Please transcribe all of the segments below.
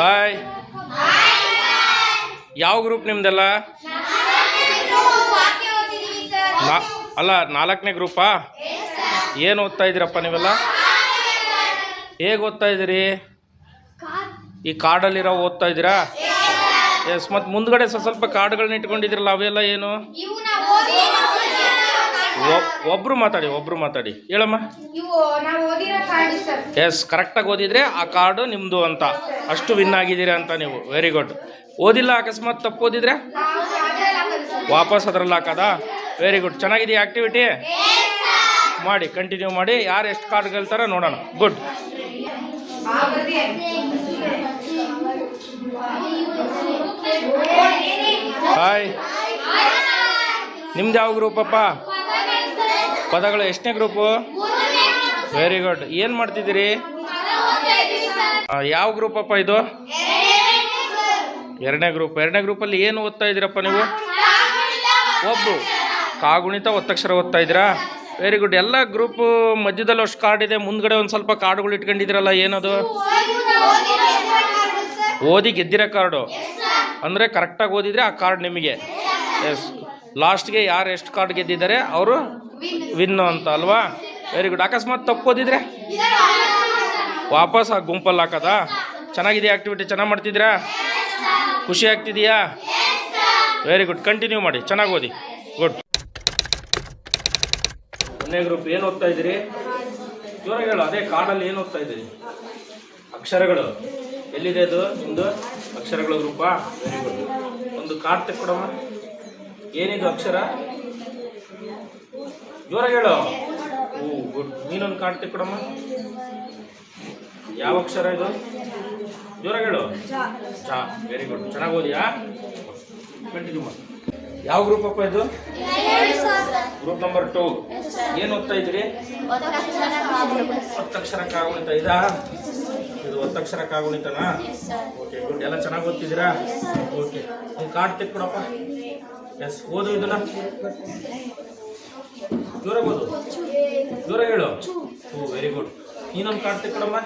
Hi ಯಾವ group ನಿಮ್ದೆಲ್ಲ? ಅಲ್ಲ ನಾಲ್ಕನೇ ಗ್ರೂಪಾ? ಏನು ಓದ್ತಾ ಇದ್ದೀರಪ್ಪ ನೀವೆಲ್ಲ? ಹೇಗೆ ಓದ್ತಾ ಇದ್ದೀರಿ? ಈ ಕಾರ್ಡಲ್ಲಿರೋ ಓದ್ತಾ ಇದ್ದೀರಾ? ಎಸ್ ಮತ್ತು ಮುಂದ್ಗಡೆ ಸ್ವಲ್ಪ ಸ್ವಲ್ಪ ಕಾರ್ಡ್ಗಳನ್ನ ಇಟ್ಕೊಂಡಿದ್ರಲ್ಲ ಅವೆಲ್ಲ ಏನು? ಒಬ್- ಒಬ್ರು ಮಾತಾಡಿ ಒಬ್ರು ಮಾತಾಡಿ. ಹೇಳಮ್ಮ. ಎಸ್ ಕರೆಕ್ಟಾಗಿ ಓದಿದ್ರೆ ಆ ಕಾರ್ಡು ನಿಮ್ಮದು ಅಂತ. ಅಷ್ಟು ವಿನ್ ಆಗಿದ್ದೀರಾ ಅಂತ ನೀವು. ವೆರಿ ಗುಡ್ ಓದಿಲ್ಲ ಅಕಸ್ಮಾತ್ ತಪ್ಪು ಓದಿದ್ರೆ? ವಾಪಸ್ ಅದ್ರಲ್ಲಿ ಹಾಕದ? ವೆರಿ ಗುಡ್ ಚೆನ್ನಾಗಿದೆಯಾ ಆ್ಯಕ್ಟಿವಿಟಿ ಮಾಡಿ ಕಂಟಿನ್ಯೂ ಮಾಡಿ. ಯಾರು ಎಷ್ಟು ಕಾರ್ಡ್ ಗೆಲ್ತಾರ ನೋಡೋಣ ಗುಡ್ ಹಾಯ್ ನಿಮ್ದು ಯಾವ ಗ್ರೂಪಪ್ಪ ಪದಗಳು ಎಷ್ಟನೇ ಗ್ರೂಪು ವೆರಿ ಗುಡ್ ಏನು ಮಾಡ್ತಿದ್ದೀರಿ? ಯಾವ ಗ್ರೂಪಪ್ಪ ಇದು? ಎರಡನೇ ಗ್ರೂಪ್ ಎರಡನೇ ಗ್ರೂಪಲ್ಲಿ ಏನು ಓದ್ತಾ ಇದ್ದೀರಪ್ಪ ನೀವು? ಒಬ್ಬರು ಕಾಗುಣಿತ ಒತ್ತಕ್ಷರ ಓದ್ತಾ ಇದ್ದೀರಾ? ವೆರಿ ಗುಡ್ ಎಲ್ಲ ಗ್ರೂಪ್ ಮಧ್ಯದಲ್ಲಿ ಅಷ್ಟು ಕಾರ್ಡ್ ಇದೆ. ಮುಂದ್ಗಡೆ ಒಂದು ಸ್ವಲ್ಪ ಕಾರ್ಡ್ಗಳು ಇಟ್ಕೊಂಡಿದ್ದೀರಲ್ಲ, ಏನದು? ಓದಿ ಗೆದ್ದಿರೋ ಕಾರ್ಡು? ಅಂದರೆ ಕರೆಕ್ಟಾಗಿ ಓದಿದರೆ ಆ ಕಾರ್ಡ್ ನಿಮಗೆ? ಎಸ್ ಲಾಸ್ಟ್ಗೆ ಯಾರು ಎಷ್ಟು ಕಾರ್ಡ್ ಗೆದ್ದಿದ್ದಾರೆ? ಅವರು? ವಿನ್ನು ಅಂತ ಅಲ್ವಾ? ವೆರಿ ಗುಡ್ ಅಕಸ್ಮಾತ್ ತಪ್ಪು ಓದಿದ್ರೆ? ವಾಪಸ್ ಆ ಗುಂಪಲ್ಲಿ ಹಾಕೋದಾ? ಚೆನ್ನಾಗಿದೆ ಆ್ಯಕ್ಟಿವಿಟಿ ಚೆನ್ನಾಗಿ ಮಾಡ್ತಿದ್ದೀರಾ? ಖುಷಿ ಆಗ್ತಿದೆಯಾ? ವೆರಿ ಗುಡ್ ಕಂಟಿನ್ಯೂ ಮಾಡಿ. ಚೆನ್ನಾಗಿ ಓದಿ. ಗುಡ್ ಒಂದನೇ ಗ್ರೂಪ್ ಏನು ಓದ್ತಾ ಇದ್ದೀರಿ? ಜೋರಾಗಿ ಹೇಳು. ಅದೇ ಕಾರ್ಡಲ್ಲಿ ಏನು ಓದ್ತಾ ಇದ್ದೀರಿ? ಅಕ್ಷರಗಳು. ಎಲ್ಲಿದೆ ಅದು? ಒಂದು ಅಕ್ಷರಗಳ ರೂಪ ವೆರಿ ಗುಡ್ ಒಂದು ಕಾರ್ಡ್ ತೆಕ್ಕೊಡಮ್ಮ. ಏನಿದು ಅಕ್ಷರ? ಜೋರ ಹೇಳು. ಓ ಗುಡ್ ನೀನೊಂದು ಕಾರ್ಡ್ ತೆಕ್ಕೊಡಮ್ಮ. ಯಾವ ಅಕ್ಷರ ಇದು? ಜೋರ ಹೇಳು. ಚಾ. ವೆರಿ ಗುಡ್ ಚೆನ್ನಾಗಿ ಓದಿಯಾ? ಕಂಟಿನ್ಯೂ ಮಾಡಿ ಯಾವ ಗ್ರೂಪ್ ಅಪ್ಪ ಇದು? Group number two. ಏನು ಓದ್ತಾ ಇದ್ರಿ? ಒತ್ತಕ್ಷರ ಕಾಗುಣಿತ ಇದಾ? ಇದು ಒತ್ತಕ್ಷರ ಕಾಗುಣಿತನಾ ಓಕೆ ಗುಡ್ ಎಲ್ಲ ಚೆನ್ನಾಗಿ ಓದ್ತಿದ್ದೀರಾ? ಓಕೆ ಒಂದು ಕಾರ್ಡ್ ತೆಕ್ಕೊಡಪ್ಪ ಎಸ್ ಓದು ಇದನ್ನ. ದೂರ ಓದು. ದೂರ ಹೇಳು. ಓ ವೆರಿ ಗುಡ್ ನೀನೊಂದು ಕಾರ್ಡ್ ತೆಕ್ಕೊಡಮ್ಮ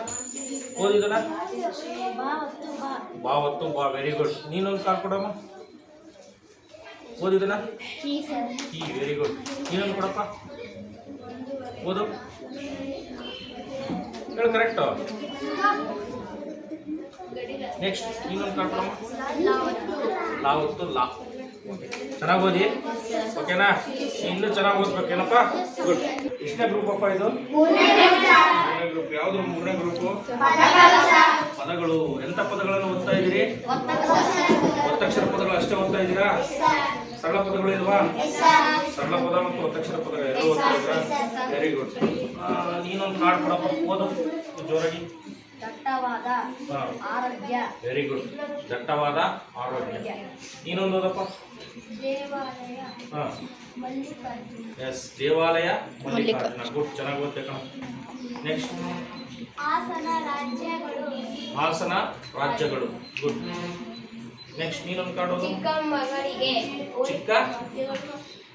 ಓದು ಇದನ್ನ. ಬಾ ಒತ್ತು ಬಾ ವೆರಿ ಗುಡ್ ನೀನೊಂದು ಕಾರ್ಡ್ ಕೊಡಮ್ಮ. ಓದಿದನ ಈ ವೆರಿ ಗುಡ್ ನೀನೊಂದು ಕೊಡಪ್ಪ. ಓದು. ಹೇಳು ಕರೆಕ್ಟು ನೆಕ್ಸ್ಟ್ ಇನ್ನೊಂದು ಕಾರ್ಡ್ ಲಾವತ್ತು. ಲಾ. ಚೆನ್ನಾಗಿ ಓದಿ. ಓಕೆನಾ ಇನ್ನೂ ಚೆನ್ನಾಗಿ ಓದ್ಬೇಕೇನಪ್ಪ? ಗುಡ್ ಎಷ್ಟನೇ ಗ್ರೂಪ್ ಅಪ್ಪ ಇದು? ಮೂರನೇ ಗ್ರೂಪ್ ಯಾವುದು ಮೂರನೇ ಗ್ರೂಪ್ ಪದಗಳು. ಎಂಥ ಪದಗಳನ್ನು ಓದ್ತಾ ಇದ್ದೀರಿ? ಒತ್ತಕ್ಷರ ಪದಗಳು ಅಷ್ಟೇ ಓದ್ತಾ ಇದ್ದೀರಾ? ಸರಳ ಪದಗಳು ಇಲ್ವಾ? ಸರಳ ಪದ ಮತ್ತು ಒತ್ತಕ್ಷರ ಪದಗಳು ಎರಡು ಓದ್ತಾ ಇದ್ದೀರಾ? ವೆರಿ ಗುಡ್ ನೀನೊಂದು ಕಾರ್ಡ್ ಕೊಡಪ್ಪ. ಓದು. ಜೋರಾಗಿ. ದಟ್ಟವಾದ ಆರೋಗ್ಯ. ವೆರಿ ಗುಡ್ ದಟ್ಟವಾದ ಆರೋಗ್ಯ. ಇನ್ನೊಂದು ಓದಪ್ಪ ದೇವಾಲಯ ಹಾ. ಎಸ್ ದೇವಾಲಯ ಮಲ್ಲಿಕಾರ್ಜುನ. ಗುಡ್ ಚೆನ್ನಾಗಿ ಓದ್ಬೇಕ ನೆಕ್ಸ್ಟ್ ಹಾಸನ ರಾಜ್ಯಗಳು. ಹಾಸನ ರಾಜ್ಯಗಳು. ಗುಡ್ ನೆಕ್ಸ್ಟ್ ನೀನೊಂದು ಕಾಡೋದು ಚಿಕ್ಕ ಮಗಳಿಗೆ. ಚಿಕ್ಕ?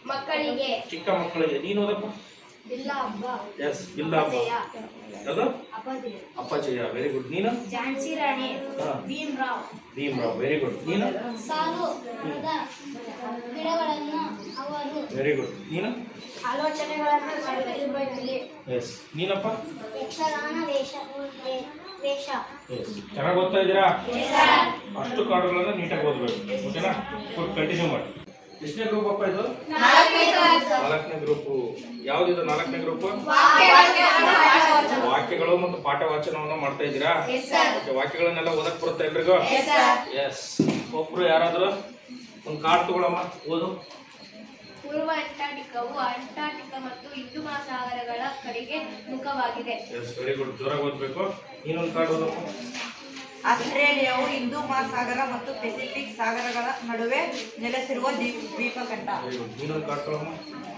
ಮಕ್ಕಳಿಗೆ. ಚಿಕ್ಕ ಮಕ್ಕಳಿಗೆ. ನೀನು ಓದಪ್ಪ? ಎಸ್ ಇಲ್ಲ ಹಬ್ಬ ಯಾವುದು? ಅಪ್ಪಚ್ಚಯ್ಯ ವೆರಿ ಗುಡ್ ನೀನು? ಝಾನ್ಸಿ ರಾಣಿ. ಭೀಮರಾವ್. ಭೀಮರಾವ್ ವೆರಿ ಗುಡ್ ನೀನು? ಸಾಲು ಗಿಡಗಳನ್ನು ಅವರು ವೆರಿ ಗುಡ್ ನೀನು? ಆಲೋಚನೆಗಳನ್ನು ಸರಿಪಡಿಸುವಲ್ಲಿ ಎಸ್ ನೀನಪ್ಪ? ಯಕ್ಷಗಾನ ವೇಷ ವೇಷ. ಎಸ್ ಚೆನ್ನಾಗಿ ಓದ್ತಾ ಇದ್ದೀರಾ? ಅಷ್ಟು ಕಾರ್ಡ್ಗಳನ್ನು ನೀಟಾಗಿ ಓದ್ಬೇಕು. ಓಕೆನಾ ಫುಲ್ ಕಂಟಿನ್ಯೂ ಮಾಡಿ. ಎಷ್ಟನೇ ಗ್ರೂಪ್ ಅಪ್ಪ ಇದು? ನಾಲ್ಕನೇ ಗ್ರೂಪು. ಯಾವ್ದಿದು ನಾಲ್ಕನೇ ಗ್ರೂಪ್? ವಾಕ್ಯಗಳು ಮತ್ತು ಪಾಠ ವಾಚನವನ್ನು ಮಾಡ್ತಾ ಇದ್ದೀರಾ? ವಾಕ್ಯಗಳನ್ನೆಲ್ಲ ಓದಕ್ ಬರುತ್ತೆ ಎಲ್ರಿಗೂ? ಎಸ್ ಒಬ್ರು ಯಾರಾದ್ರು? ಒಂದು ಕಾರ್ಡ್ ತಗೊಳಮ್ಮ ಓದು. ಪೂರ್ವ ಅಂಟಾರ್ಟಿಕವು ಅಂಟಾರ್ಟಿಕಾ ಮತ್ತು ಹಿಂದೂ ಮಹಾಸಾಗರಗಳ ಕಡೆಗೆ ಮುಖವಾಗಿದೆ. ಎಸ್ ವೆರಿ ಗುಡ್ ಜೋರಾಗಿ ಓದ್ಬೇಕು. ಇನ್ನೊಂದು ಕಾರ್ಡ್ ಓದಪ್ಪ ಆಸ್ಟ್ರೇಲಿಯಾವು ಹಿಂದೂ ಮಹಾಸಾಗರ ಮತ್ತು ಪೆಸಿಫಿಕ್ ಸಾಗರಗಳ ನಡುವೆ ನೆಲೆಸಿರುವ ದ್ವೀಪ ದ್ವೀಪಖಂಡ ವೆರಿ ಗುಡ್ ಇನ್ನೊಂದು ಕಾರ್ಡ್ ತಗೊಳಮ್ಮ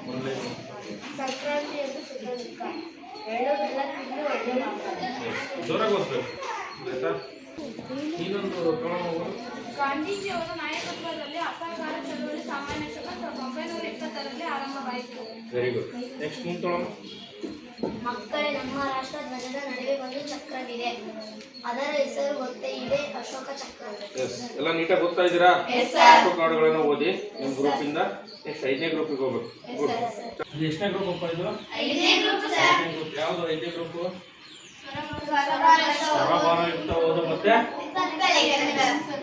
ಒಂದೇ ಸಂಕ್ರಾಂತಿ ಎಂದು ಸುಖದುಃಖ ತಿಂದು ಒಳ್ಳೆ ಓದು. ಗಾಂಧೀಜಿಯವರ ನಾಯಕತ್ವದಲ್ಲಿ ಅಸಹಕಾರ ಚಳವಳಿ ಸಾಮಾನ್ಯ ಶಕ ಸಾವಿರದ ಒಂಬೈನೂರ ಇಪ್ಪತ್ತರಲ್ಲಿ ಆರಂಭವಾಯಿತು. ವೆರಿ ಗುಡ್ ನೆಕ್ಸ್ಟ್ ನೀನು ತೊಗೊಳಮ್ಮ ಮಕ್ಕಳೇ ನಮ್ಮ ರಾಷ್ಟ್ರ ಧ್ವಜದ ನಡುವೆ ಒಂದು ಚಕ್ರವಿದೆ. ಅದರ ಹೆಸರು ಗೊತ್ತೇ ಇದೆ ಅಶೋಕ ಚಕ್ರ. ಎಸ್ ಎಲ್ಲ ನೀಟಾಗಿ ಗೊತ್ತಾ ಇದ್ದೀರಾ? ಎಸ್ ಸರ್ ಫೋಟೋ ಕಾರ್ಡ್ಗಳನ್ನು ಓದಿ ನಿಮ್ಮ ಇಂದ ನೆಕ್ಸ್ಟ್ ಐದನೇ ಗ್ರೂಪಿಗೆ ಹೋಗ್ಬೇಕು. ಗುಡ್ ಎಷ್ಟನೇ ಗ್ರೂಪ್ ಅಪ್ಪ ಇದು? ಐದನೇ ಗ್ರೂಪ್ ಐದನೇ ಗ್ರೂಪ್. ಯಾವುದು ಐದನೇ ಗ್ರೂಪ್? ಸ್ವರಭಾರಯುಕ್ತ ಓದು ಮತ್ತೆ?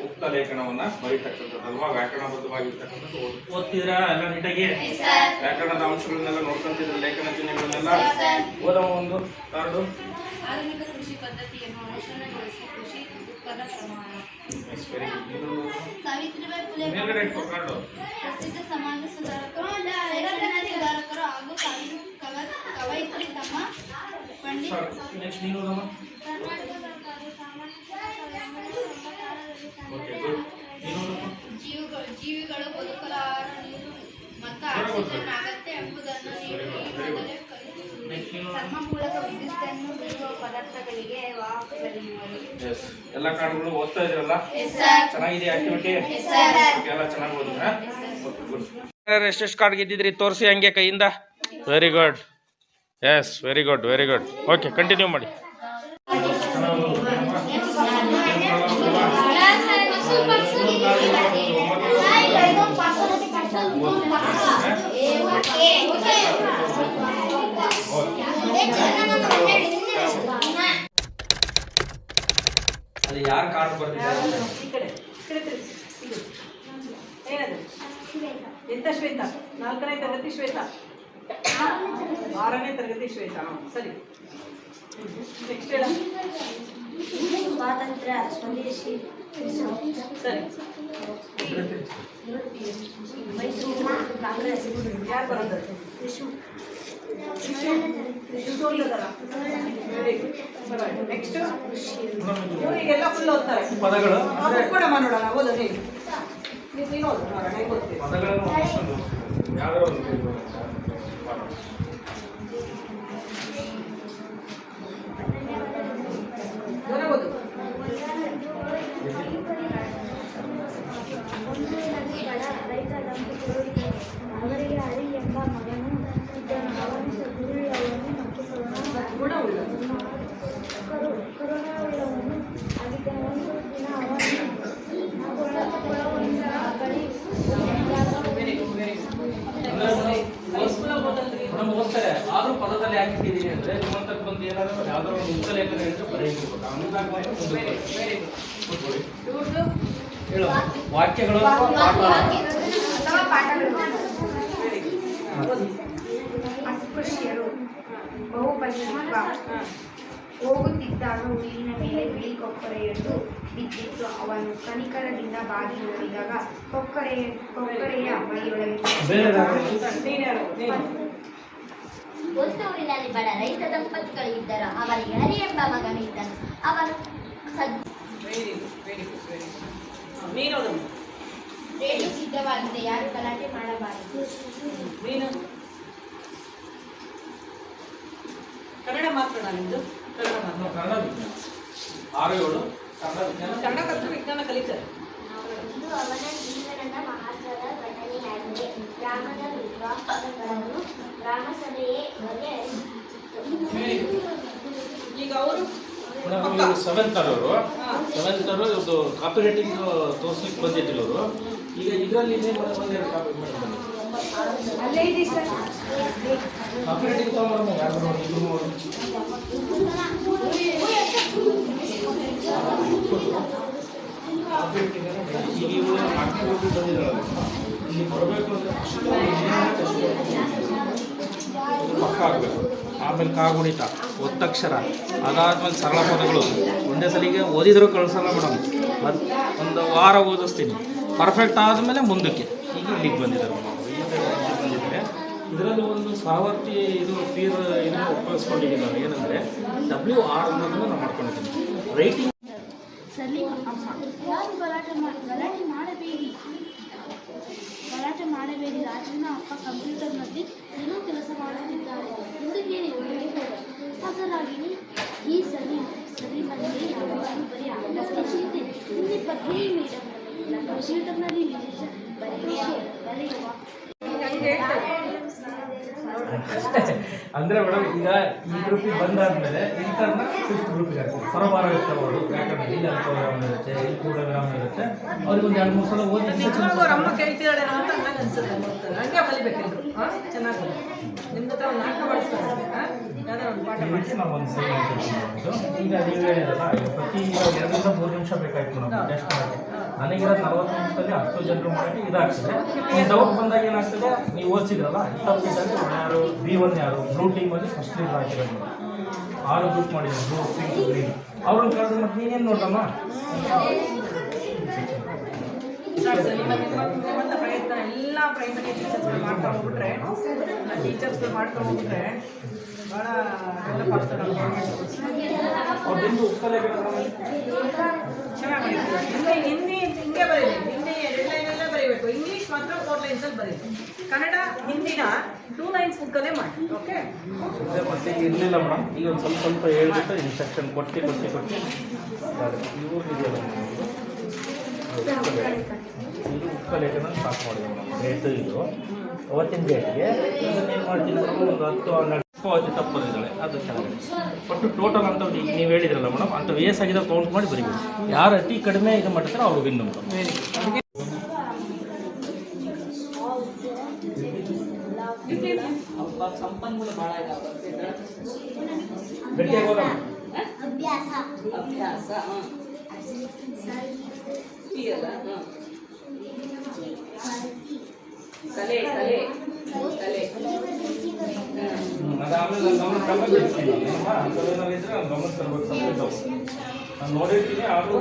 ಉಕ್ತ ಲೇಖನವನ್ನ ಬರೀತಕ್ಕಂಥದ್ದಲ್ವಾ? ವ್ಯಾಕರಣಬದ್ಧವಾಗಿರ್ತಕ್ಕಂಥದ್ದು ಓದು ಓದ್ತಿದ್ರಾ ಎಲ್ಲ ನೀಟಾಗಿ? ವ್ಯಾಕರಣದ ಅಂಶಗಳನ್ನೆಲ್ಲ ನೋಡ್ಕೊಂತಿದ್ರ ಲೇಖನ ಚಿಹ್ನೆಗಳನ್ನೆಲ್ಲ ಓದವ ಒಂದು ಕಾರ್ಡು. ಆಧುನಿಕ ಕೃಷಿ ಪದ್ಧತಿಯನ್ನು ಕೃಷಿ ಉತ್ಪನ್ನ ಪ್ರಮಾಣ. ಸಾವಿತ್ರಿಬಾಯಿ ಫುಲೆ ಪ್ರಸಿದ್ಧ ಸಮಾಜ ಸುಧಾರಕರು ಸುಧಾರಕರು ಹಾಗೂ ಕವಿ ಕವ- ಕವಯಿತ್ರಿ ತಮ್ಮ ಪಂಡಿತ್. ನೆಕ್ಸ್ಟ್ ನೀನು ಓದಮ್ಮ. ಕರ್ನಾಟಕ ಜೀವಿಗಳು ಜೀವಿಗಳು ಬದುಕಲು ನೀರು ಮತ್ತು ಆಕ್ಸಿಜನ್ ಆಗತ್ತೆ ಎಂಬುದನ್ನು ನೀವು ಮೂಲಕ ವಿದ್ಯುತ್ತನ್ನು ಬಿಡುವ ಪದಾರ್ಥಗಳಿಗೆ ಎಲ್ಲ ಕಾರ್ಡ್ಗಳು ಓದ್ತಾ ಇದ್ರಲ್ಲ? ಚೆನ್ನಾಗಿದೆ ಆಕ್ಟಿವಿಟಿ ಎಲ್ಲ ಚೆನ್ನಾಗಿ ಓದಿದ್ರಾ? ಎಷ್ಟೆಷ್ಟು ಕಾರ್ಡ್ ಗೆದ್ದಿದ್ರಿ ತೋರಿಸಿ ಹಂಗೆ ಕೈಯಿಂದ? Very good yes very good very good okay continue ಮಾಡಿ. ಅಲ್ಲಿ ಯಾರು ಕಾರ್ಡ್ ಬರ್ತಿದ್ದಾರೆ. ಏನದು? ಎಂತ ಶ್ವೇತ? ನಾಲ್ಕನೇ ತರಗತಿ ಶ್ವೇತ? ಆರನೇ ತರಗತಿ ಶ್ವೇತ. ಹಾ, ಸರಿ. ನೆಕ್ಸ್ಟ್ ಹೇಳ. ಸ್ವಾತಂತ್ರ್ಯ ಸ್ವದೇಶಿ ಸರಿ. ಮೈಸೂರು ಕಾಂಗ್ರೆಸ್. ಯಾರು ಬರೋದು? ನೆಕ್ಸ್ಟ್ ಇವರಿಗೆಲ್ಲ ಫುಲ್ ಓದ್ತಾರೆ ಪದಗಳು ಕೊಡಮ್ಮ ನೋಡೋಣ ಹೇಗೆ ಓದ್ತೀವಿ ಓದು ರೈತ ದಂಪತಿಗಳು ಇದ್ದರು. ಅವರಿಗೆ ಹರಿ ಎಂಬ ಮಗನು ಇದ್ದನು ಅವನು ಗುರುಳವನು ಮತ್ತು ಕರುಣ ಗುಣ ಉಳ್ಳ ಕರು- ಕರುಣಾವುಳ್ಳವನು ಆಗಿದ್ದನು ಒಂದು ದಿನ ಅವನು ಗುಣ- ಗುಣವಂತನ ಬಳಿ ಓದ್ತಾರೆ ಆದ್ರೂ ಪದದಲ್ಲಿ ಯಾಕೆ ಇಟ್ಟಿದ್ದೀನಿ ಅಂದ್ರೆ ನಿಮ್ಮಂತಕ್ಕೆ ಬಂದು ಏನಾದ್ರು ಯಾವ್ದಾದ್ರು ಒಂದು ಉತ್ತರ ಲೇಖನ ಹೇಳಿದ್ರೆ. ಇವ್ರದ್ದು ಹೇಳು. ವಾಕ್ಯಗಳು ಪಾಠ? ಅಸ್ಪೃಶ್ಯರು. ಹೋಗುತ್ತಿದ್ದಾಗ ಹುಲ್ಲಿನ ಮೇಲೆ ಬಿಳಿ ಕೊಕ್ಕರೆಯೊಂದು ಬಿದ್ದಿತ್ತು. ಅವನು ಕನಿಕರದಿಂದ ಬಾಗಿ ನೋಡಿದಾಗ ಕೊಕ್ಕರೆ ಕೊಕ್ಕರೆಯ ಮೈಯೊಳಗೆ ಒಂದು ಊರಿನಲ್ಲಿ ಬಡ ರೈತ ದಂಪತಿಗಳು ಇದ್ದರು ಅವರಿಗೆ ಹರಿ ಎಂಬ ಮಗನಿದ್ದನು. ಅವನು ರೇಡಿಯೋ ಸಿದ್ಧವಾಗಿದೆ. ಯಾರು ಗಲಾಟೆ ಮಾಡಬಾರದು? ನೀನು ಕನ್ನಡ ಮಾತ್ರ ನಿಮ್ದು? ಕನ್ನಡ ವಿಜ್ಞಾನ. ಆರು ಏಳು ಕನ್ನಡ ವಿಜ್ಞಾನ ಕನ್ನಡ ಕಲಿತು ವಿಜ್ಞಾನ ಕಲಿತಾರೆ ಇದು ಸೆವೆಂತ್ ಅವರು ಅವರು ಇದು ಕಾಪಿ ರೈಟಿಂಗ್ ತೋರಿಸ್ಲಿಕ್ಕೆ ಬಂದಿದ್ದಿಲ್ಲ ಅವರು ಈಗ ಇದರಲ್ಲಿ ಇನ್ನೇನು ಕಾಪಿ ಮಾಡಿ ಸರ್ ಆಗಬೇಕು ಆಮೇಲೆ ಕಾಗುಣಿತ ಒತ್ತಕ್ಷರ ಅದಾದ್ಮೇಲೆ ಸರಳ ಪದಗಳು ಒಂದೇ ಸಲಿಗೆ ಓದಿದ್ರು ಕಳಿಸಲ್ಲ ಮೇಡಮ್ ಒಂದು ವಾರ ಓದಿಸ್ತೀನಿ ಪರ್ಫೆಕ್ಟ್ ಆದಮೇಲೆ ಮುಂದಕ್ಕೆ. ಈಗ ಇಲ್ಲಿಗೆ ಬಂದಿದ್ದಾರೆ. ಇದರಲ್ಲಿ ಒಂದು ಸಾವರ್ತಿ ಇದು ಪೀರ್ ಏನು ಉಪಯೋಗಿಸ್ಕೊಂಡಿದ್ದೀನಿ ನಾನು ಏನಂದರೆ ಡಬ್ಲ್ಯೂ ಆರ್ ಅನ್ನೋದನ್ನು ನಾನು ಮಾಡ್ಕೊಂಡಿದ್ದೀನಿ ರೈಟಿಂಗ್ ಸಲೀಂ ಅಮ್ಮ ಯಾರು ಗಲಾಟೆ ಗಲಾಟೆ ಮಾಡಬೇಡಿ. ಗಲಾಟೆ ಮಾಡಬೇಡಿ. ರಾಜನ ಅಪ್ಪ ಕಂಪ್ಯೂಟರ್ನಲ್ಲಿ ಏನೋ ಕೆಲಸ ಮಾಡುತ್ತಿದ್ದಾರೆ. ಎಂದು ಹೇಳಿ ಒಳಗೆ ಹೋದ ಹಾಗಾಗಿ ಈ ಸಲೀಂ ಸಲೀಮನಿಗೆ ಯಾವಾಗಲೂ ಬರೀ ಆಟಕ್ಕೆ ಚಿಂತೆ. ಇಲ್ಲಿ ಪತ್ನಿ ಮೇಡಮ್ನಲ್ಲಿ ಇಲ್ಲ ಕಂಪ್ಯೂಟರ್ನಲ್ಲಿ ವಿಶೇಷ ಬರೆಯುವ ಬರೆಯುವ ಹೇಳ್ತಾರೆ ಅಂದ್ರೆ ಮೇಡಮ್ ಈಗ ಈ ಗ್ರೂಪಿಗೆ ಬಂದಾದ್ಮೇಲೆ ಇಂಟರ್ನ ಫಿಫ್ತ್ ಗ್ರೂಪಿಗೆ ಹಾಕ್ತೀವಿ. ಹೊರಬಾರ ಇರ್ತವೆ ಅವರು ಯಾಕಂದ್ರೆ ಇಲ್ಲಿ ಅಲ್ಪ ವಿರಾಮ ಇರುತ್ತೆ ಇಲ್ಲಿ ಕೂಡ ವಿರಾಮ ಇರುತ್ತೆ. ಅವ್ರಿಗೆ ಒಂದು ಎರಡು ಮೂರು ಸಲ ಓದಿ ನಿಜವಾಗ್ಲೂ ಅವ್ರ ಅಮ್ಮ ಕೇಳ್ತಿದ್ದಾಳೆ ಅಂತ ನಂಗೆ ಅನ್ಸುತ್ತೆ ಗೊತ್ತಲ್ಲ. ಹಂಗೆ ಕಲಿಬೇಕೆಂದ್ರು ಹಾಂ? ಚೆನ್ನಾಗಿ ನಿಮ್ಮ ಹತ್ರ ಒಂದು ನಾಟಕ ಮಾಡಿಸ್ತಾರೆ ಯಾವ್ದಾರ ಒಂದು ಪಾಠ ಮಾಡಿ ನಾವು ಒಂದು ಸೈನ್ ಈಗ ನೀವು ಪ್ರತಿ ಎರಡು ಮೂರು ನಿಮಿಷ ಬೇಕಾಯ್ತು ಮೇಡಮ್ ಟೆಸ್ಟ್ ಮಾಡೋಕ್ಕೆ ನನಗಿರೋದು ನಲವತ್ತು ನಿಮಿಷದಲ್ಲಿ ಹತ್ತು ಜನರು ಮಾಡೋಕ್ಕೆ ಇದಾಗ್ತದೆ. ಈ ಡೌಟ್ ಬಂದಾಗ ಏನಾಗ್ತದೆ? ನೀವು ಓದಿಸಿದ್ರಲ್ಲ ತಪ್ಪಿದ್ದಲ್ಲಿ ಯಾರು ಬಿ ಒನ್ ಯಾರು ಬ್ಲೂ ಟೀಮಲ್ಲಿ ಫಸ್ಟ್ ಲೀಡರ್ ಆಗಿರೋದು. ಆರು ಗ್ರೂಪ್ ಮಾಡಿದ್ರು ಬ್ಲೂ ಪಿಂಕ್ ಗ್ರೀನ್ ಅವ್ರನ್ನ ಕರೆದು ಮತ್ತೆ ನೀನೇನು ನೋಡಮ್ಮ ಎಲ್ಲ ಪ್ರೈಮರಿ ಟೀಚರ್ಸ್ಗಳು ಮಾಡ್ತಾ ಹೋಗ್ಬಿಟ್ರೆ ಟೀಚರ್ಸ್ಗಳು ಮಾಡ್ತಾ ಹೋಗ್ಬಿಟ್ರೆ ಭಾಳ ಡೆವಲಪ್ ಆಗ್ತಾರೆ ಚೆನ್ನಾಗಿ ಹಿಂದಿ ಹಿಂಗೆ ಬರೀರಿ ಹಿಂದಿ ಎರಡು ಲೈನಲ್ಲೇ ಬರೀಬೇಕು. ಇಂಗ್ಲೀಷ್ ಮಾತ್ರ ಫೋರ್ ಲೈನ್ಸಲ್ಲಿ ಬರೀ ಕನ್ನಡ ಹಿಂದಿನ ಟೂ ಲೈನ್ಸ್ ಬುಕ್ಕಲ್ಲೇ ಮಾಡಿ ಓಕೆ ಇರಲಿಲ್ಲ ಮೇಡಮ್ ಈಗ ಒಂದು ಸ್ವಲ್ಪ ಸ್ವಲ್ಪ ಹೇಳ್ಬಿಟ್ಟು ಇನ್ಸ್ಟ್ರಕ್ಷನ್ ಕೊಟ್ಟು ಕೊಟ್ಟು ಕೊಟ್ಟು. ಇವು ಇದೆಯಲ್ಲ ಇದು ಉಕ್ಕಲೇಖನ ಪಾಸ್ ಮಾಡಿದೆ ಮೇಡಮ್ ಡೇಟ್ ಇದು. ಅವತ್ತಿನ ಡೇಟ್ಗೆ ಏನು ಮಾಡ್ತೀನಿ ಒಂದು ಹತ್ತು ಹನ್ನೆರಡು ಅವತ್ತು ತಪ್ಪದಿದ್ದಾಳೆ ಅದು ಚೆನ್ನಾಗಿದೆ. ಒಟ್ಟು ಟೋಟಲ್ ಅಂತ ಈಗ ನೀವು ಹೇಳಿದ್ರಲ್ಲ ಮೇಡಮ್ ಅಂತ ವೇಸ್ ಆಗಿದೆ ಕೌಂಟ್ ಮಾಡಿ ಬರೀಬೇಕು. ಯಾರು ಅತಿ ಕಡಿಮೆ ಇದು ಮಾಡ್ತಾರೆ ಅವ್ರು ವಿನ್ ಮೇಡಮ್ ಸಂಪನ್ಮೂಲ ಭಾಳ ಇದಾವೆ ಅಭ್ಯಾಸ. ಅಭ್ಯಾಸ ಹಾಂ ಅಲ್ಲ ಹಾಂ ಕಲೆ ಕಲೆ ಕಲೆ ಹ್ಮ್, ಅದಾದ್ಮೇಲೆ ನಾನು ಗಮನ ಗಮನ ಬಿಡ್ತೀನಿ ಏನಮ್ಮ ಅಂಥವೇನಾದ್ರು ಇದ್ರೆ ನಾನು ಗಮನ ತರ್ಬೇಕು ಸಪ್ರೇಟ್ ಅವು ನಾನು ನೋಡಿರ್ತೀನಿ ಆದರೂ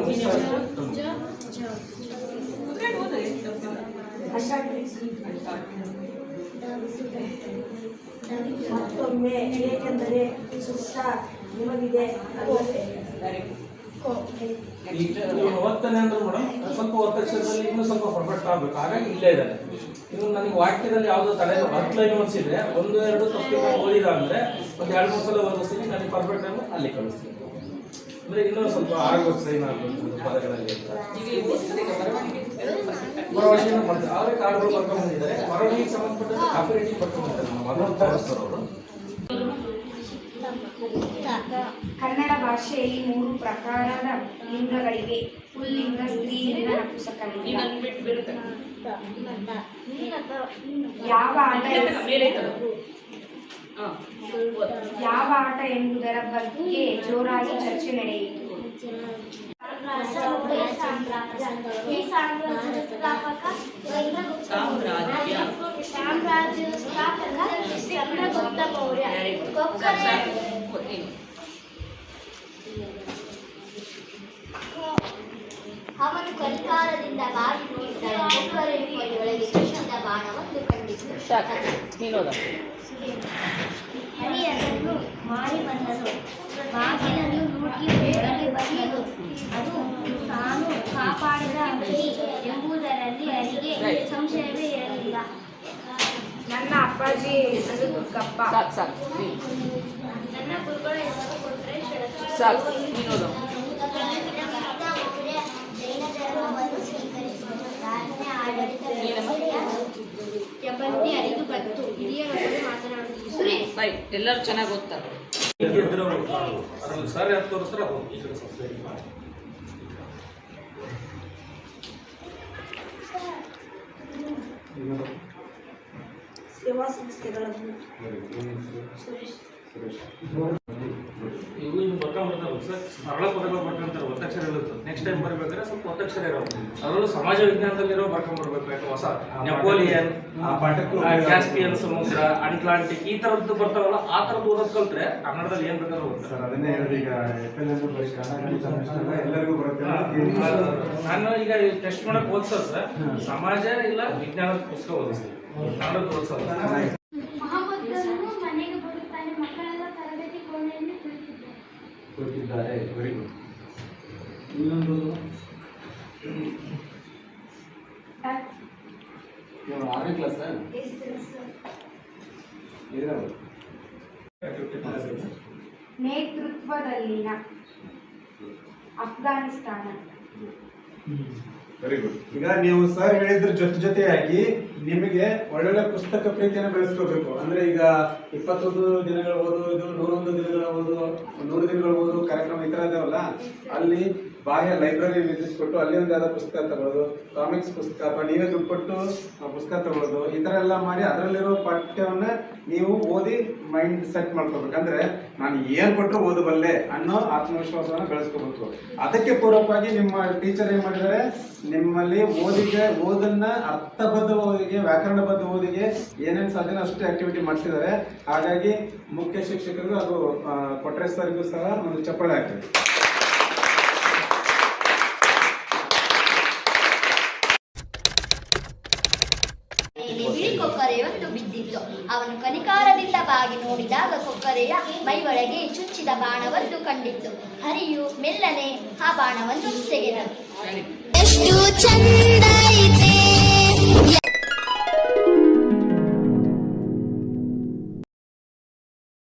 ಮತ್ತೊಮ್ಮೆ ಏಕೆಂದರೆ ಸುತ್ತ ನಿಮಗಿದೆ ಅಲ್ಲವೇ ಇವನು ಓದ್ತಾನೆ ಅಂದ್ರೆ ಮೇಡಮ್ ಸ್ವಲ್ಪ ಒತ್ತಕ್ಷರದಲ್ಲಿ ಇನ್ನೂ ಸ್ವಲ್ಪ ಪರ್ಫೆಕ್ಟ್ ಆಗಬೇಕು. ಹಾಗಾಗಿ ಇಲ್ಲೇ ಇದೆ ಇನ್ನು ನನಗೆ ವಾಕ್ಯದಲ್ಲಿ ಯಾವುದೋ ತಲೆ ಹತ್ತು ಲೈನ್ ಓದಿಸಿದ್ರೆ ಒಂದು, ಎರಡು ತಪ್ಪಿನ ಓದಿದ ಅಂದ್ರೆ ಒಂದು ಎರಡು ಮೂರು ಸಲ ಓದಿಸ್ತೀನಿ ನನಗೆ ಪರ್ಫೆಕ್ಟ್ ಟೈಮ್ ಅಲ್ಲಿ ಕಳಿಸ್ತೀನಿ. ಅಂದ್ರೆ ಇನ್ನೂ ಸ್ವಲ್ಪ ಆರೋಗ್ಯ ಸೈನ್ ಆಗಬೇಕು ಪದಗಳಲ್ಲಿ ಮಾಡ್ತಾರೆ. ಅವರೇ ಕಾರ್ಡ್ಗಳು ಬರ್ಕೊಂಡು ಬಂದಿದ್ದಾರೆ ಬರವಣಿಗೆಗೆ ಸಂಬಂಧಪಟ್ಟಂತೆ ಕಾಪಿ ರೈಟಿಂಗ್ ಬರ್ಕೊಂಡು ನಮ್ಮ ತೋರಿಸ್ತಾರೆ ಅವರು. ಕನ್ನಡ ಭಾಷೆಯಲ್ಲಿ ಮೂರು ಪ್ರಕಾರದ ಲಿಂಗಗಳಿವೆ ಪುಲ್ಲಿಂಗ ಸ್ತ್ರೀಲಿಂಗ ನಪುಂಸಕಲಿಂಗ. ಯಾವ ಆಟ ಯಾವ ಆಟ ಎಂಬುದರ ಬಗ್ಗೆ ಜೋರಾಗಿ ಚರ್ಚೆ ನಡೆಯಿತು. ಸಾಮ್ರಾಜ್ಯ. ಸ್ಥಾಪಕ ಚಂದ್ರಗುಪ್ತ ಮೌರ್ಯ. ಅವನು ಕಲಿಕಾಲದಿಂದ ಬಾಗಿ ನೋಡಿದಾಗ ಕೊಕ್ಕರೆ ಒಳಗೆ ಕೃಷ್ಣದ ಬಾಣವನ್ನು ಕಂಡಿತು. ಹರಿಯನನ್ನು ಮಾರಿ ಬಂದನು. ಬಾಗಿಲನ್ನು ನುಗ್ಗಿ ಒಳಗೆ ಬಂದನು. ಅದು ತಾನು ಕಾಪಾಡಿದ ಅಂಗಡಿ ಎಂಬುದರಲ್ಲಿ ಅರಿಗೆ ಸಂಶಯವೇ ಇರಲಿಲ್ಲ. ನನ್ನ ಅಪ್ಪಾಜಿ ಹೆಸರು ದುರ್ಗಪ್ಪ. ನನ್ನ ಗುರುಗಳ ಹೆಸರು ಕೊಟ್ಟರೆ ಜೈನ ಆಡಳಿತ ವ್ಯವಸ್ಥೆಯ ಅರಿದು ಬಂತು ಹಿರಿಯರೊಡನೆ ಮಾತನಾಡುತ್ತಿದ್ದರು ಎಲ್ಲರೂ ಚೆನ್ನಾಗಿ ಓದ್ತಾರೆ ಸರ್ ಯಾರು ತೋರಿಸ್ತಾರೆ ಈ ಕಡೆ. ಸೇವಾ ಸಂಸ್ಥೆಗಳನ್ನು ಇವು ಬರ್ಕೊಂಡ್ಬರ್ತಾವೆ ಸರ್ ಸರಳ ಪದಗಳು ಬರ್ಕೊಂತಾರೆ ಒತ್ತಕ್ಷರ ಇರುತ್ತೆ ನೆಕ್ಸ್ಟ್ ಟೈಮ್ ಬರ್ಬೇಕಾದ್ರೆ ಸ್ವಲ್ಪ ಒತ್ತಕ್ಷರ ಇರೋ ಅದರಲ್ಲೂ ಸಮಾಜ ವಿಜ್ಞಾನದಲ್ಲಿರೋ ಬರ್ಕೊಂಡ್ಬರ್ಬೇಕು ಯಾಕೆ ಹೊಸ. ನೆಪೋಲಿಯನ್ ಕ್ಯಾಸ್ಪಿಯನ್ ಸಮುದ್ರ ಅಟ್ಲಾಂಟಿಕ್ ಈ ತರದ್ದು ಬರ್ತಾವಲ್ಲ ಆ ಥರದ್ದು ಓದೋದು ಕಲ್ತ್ರೆ ಕನ್ನಡದಲ್ಲಿ ಏನು ಬೇಕಾದ್ರೂ ಓದ್ತಾರೆ. ಸರ್ ಅದನ್ನೇ ಈಗ ಎಲ್ಲರಿಗೂ ಬರುತ್ತೆ. ನಾನು ಈಗ ಟೆಸ್ಟ್ ಮಾಡಕ್ ಓದ್ಸೋದು ಸರ್. ಸಮಾಜ ಇಲ್ಲ ವಿಜ್ಞಾನದ ಪುಸ್ತಕ ಓದಿಸ್ತೀನಿ. ಕನ್ನಡದ ಓದಿಸೋದು ಕೊಟ್ಟಿದ್ದಾರೆ ವೆರಿ ಗುಡ್ ಇನ್ನೊಂದು ಇವಾಗ ಆರನೇ ಕ್ಲಾಸ್ ನೇತೃತ್ವದಲ್ಲಿನ ಅಫ್ಘಾನಿಸ್ತಾನ ವೆರಿ ಗುಡ್ ಈಗ ನೀವು ಸರ್ ಹೇಳಿದ್ರ ಜೊತೆ ಜೊತೆಯಾಗಿ ನಿಮಗೆ ಒಳ್ಳೊಳ್ಳೆ ಪುಸ್ತಕ ಪ್ರೀತಿಯನ್ನು ಬೆಳೆಸ್ಕೋಬೇಕು. ಅಂದ್ರೆ ಈಗ ಇಪ್ಪತ್ತೊಂದು ದಿನಗಳ ಇದು ನೂರೊಂದು ದಿನಗಳ ಓದು, ನೂರು ದಿನಗಳ ಓದು ಕಾರ್ಯಕ್ರಮ ಈ ತರ ಇದಾವಲ್ಲ, ಅಲ್ಲಿ ಬಾಹ್ಯ ಲೈಬ್ರರಿ ವಿಸಿಟ್ ಕೊಟ್ಟು ಅಲ್ಲಿ ಒಂದು ಯಾವ್ದೋ ಪುಸ್ತಕ ತಗೊಳ್ಳೋದು ಕಾಮಿಕ್ಸ್ ಪುಸ್ತಕ ಅಥವಾ ನೀವೇ ದುಡ್ಡು ಕೊಟ್ಟು ಪುಸ್ತಕ ತಗೊಳ್ಳೋದು ಈ ಥರ ಎಲ್ಲ ಮಾಡಿ ಅದರಲ್ಲಿರೋ ಪಠ್ಯವನ್ನ ನೀವು ಓದಿ ಮೈಂಡ್ ಸೆಟ್ ಮಾಡ್ಕೋಬೇಕು. ಅಂದ್ರೆ ನಾನು ಏನು ಕೊಟ್ಟರು ಓದಬಲ್ಲೆ ಅನ್ನೋ ಆತ್ಮವಿಶ್ವಾಸವನ್ನು ಬೆಳೆಸ್ಕೋಬೇಕು. ಅದಕ್ಕೆ ಪೂರ್ವಕವಾಗಿ ನಿಮ್ಮ ಟೀಚರ್ ಏನ್ ಮಾಡಿದ್ದಾರೆ? ನಿಮ್ಮಲ್ಲಿ ಓದಿಗೆ, ಓದನ್ನ ಅರ್ಥಬದ್ಧ ಓದಿಗೆ ವ್ಯಾಕರಣಬದ್ಧ ಓದಿಗೆ ಏನೇನ್ ಸಾಧ್ಯ ಅಷ್ಟು ಆಕ್ಟಿವಿಟಿ ಮಾಡ್ತಿದ್ದಾರೆ ಹಾಗಾಗಿ ಮುಖ್ಯ ಶಿಕ್ಷಕರು ಅದು ಕೊಟ್ರೆ ಸರ್ಗೂ ಸಹ ಒಂದು ಚಪ್ಪಾಳೆ ಹಾಕ್ತೀವಿ ಮೇಲೆ ಬಿಳಿ ಕೊಕ್ಕರೆಯೊಂದು ಬಿದ್ದಿತ್ತು ಅವನು ಕನಿಕಾರದಿಂದ ಬಾಗಿ ನೋಡಿದಾಗ ಕೊಕ್ಕರೆಯ ಮೈ ಒಳಗೆ ಚುಚ್ಚಿದ ಬಾಣವನ್ನು ಕಂಡಿತ್ತು. ಹರಿಯು ಮೆಲ್ಲನೆ ಆ ಬಾಣವನ್ನು ತೆಗೆದನು. ಎಷ್ಟು ಚಂದ